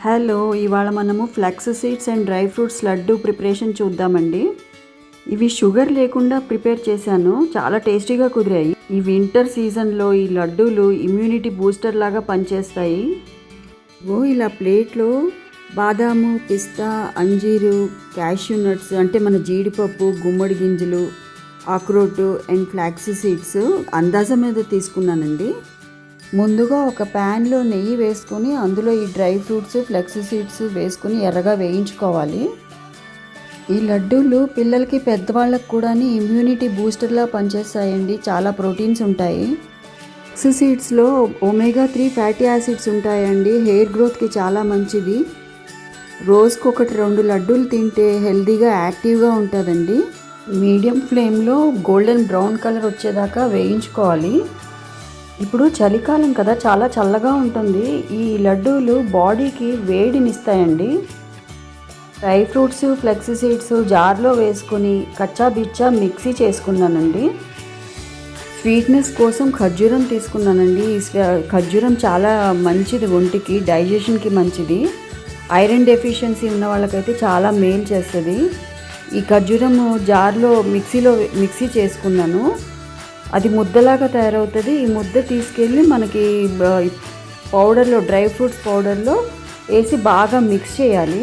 Hello ఇవాళ మనము flax seeds and dry fruits laddu preparation చూద్దామండి. ఇవి షుగర్ లేకుండా ప్రిపేర్ చేశాను చాలా టేస్టీగా కుదిరాయి. ఈ వింటర్ సీజన్లో ఈ లడ్డూలు ఇమ్యూనిటీ బూస్టర్ లాగా పనిచేస్తాయి. ఓ ఇలా ప్లేట్లో బాదాము పిస్తా అంజీరు క్యాష్యూ నట్స్ అంటే మన జీడిపప్పు గుమ్మడి గింజలు ఆక్రోటు అండ్ ఫ్లాక్స్ సీడ్స్ అందాజ మీద తీసుకున్నానండి. ముందుగా ఒక ప్యాన్లో నెయ్యి వేసుకొని అందులో ఈ డ్రై ఫ్రూట్స్ ఫ్లెక్స్ సీడ్స్ వేసుకొని ఎర్రగా వేయించుకోవాలి. ఈ లడ్డూలు పిల్లలకి పెద్దవాళ్ళకి కూడా ఇమ్యూనిటీ బూస్టర్లా పనిచేస్తాయండి. చాలా ప్రోటీన్స్ ఉంటాయి. ఫ్లెక్స్ సీడ్స్లో ఒమేగా త్రీ ఫ్యాటీ యాసిడ్స్ ఉంటాయండి. హెయిర్ గ్రోత్కి చాలా మంచిది. రోజుకు ఒకటి రెండు లడ్డూలు తింటే హెల్తీగా యాక్టివ్గా ఉంటుందండి. మీడియం ఫ్లేమ్లో గోల్డెన్ బ్రౌన్ కలర్ వచ్చేదాకా వేయించుకోవాలి. ఇప్పుడు చలికాలం కదా చాలా చల్లగా ఉంటుంది. ఈ లడ్డూలు బాడీకి వేడినిస్తాయండి. డ్రై ఫ్రూట్స్ ఫ్లెక్సీ సీడ్స్ జార్లో వేసుకుని కచ్చా బిచ్చా మిక్సీ చేసుకున్నానండి. స్వీట్నెస్ కోసం ఖర్జూరం తీసుకున్నానండి. ఈ ఖర్జూరం చాలా మంచిది ఒంటికి డైజెషన్కి మంచిది. ఐరన్ డెఫిషియన్సీ ఉన్న వాళ్ళకైతే చాలా మేలు చేస్తుంది. ఈ ఖర్జూరం జార్లో మిక్సీలో మిక్సీ చేసుకున్నాను. అది ముద్దలాగా తయారవుతుంది. ఈ ముద్ద తీసుకెళ్ళి మనకి పౌడర్లో డ్రై ఫ్రూట్స్ పౌడర్లో వేసి బాగా మిక్స్ చేయాలి.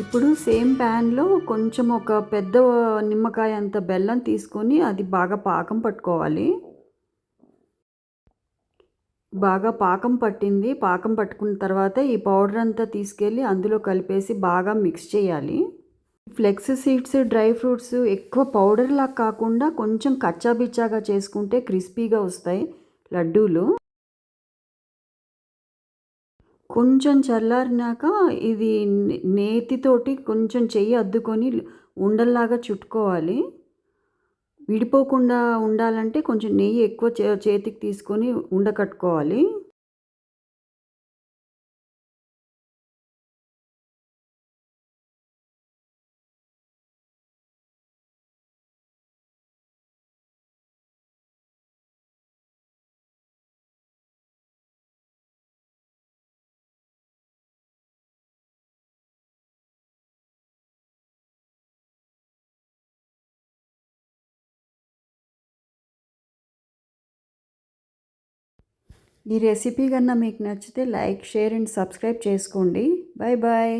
ఇప్పుడు సేమ్ ప్యాన్లో కొంచెం ఒక పెద్ద నిమ్మకాయ అంత బెల్లం తీసుకొని అది బాగా పాకం పట్టుకోవాలి. బాగా పాకం పట్టింది. పాకం పట్టుకున్న తర్వాత ఈ పౌడర్ అంతా తీసుకెళ్ళి అందులో కలిపేసి బాగా మిక్స్ చేయాలి. ఫ్లెక్స్ సీడ్స్ డ్రై ఫ్రూట్స్ ఎక్కువ పౌడర్లా కాకుండా కొంచెం కచ్చాబిచ్చాగా చేసుకుంటే క్రిస్పీగా వస్తాయి లడ్డూలు. కొంచెం చల్లారినాక ఇది నేతితోటి కొంచెం చెయ్యి అద్దుకొని ఉండల్లాగా చుట్టుకోవాలి. విడిపోకుండా ఉండాలంటే కొంచెం నెయ్యి ఎక్కువ చేతికి తీసుకొని ఉండకట్టుకోవాలి. ఈ రెసిపీ కన్నా మీకు నచ్చితే లైక్ షేర్ అండ్ సబ్స్క్రైబ్ చేసుకోండి. Bye bye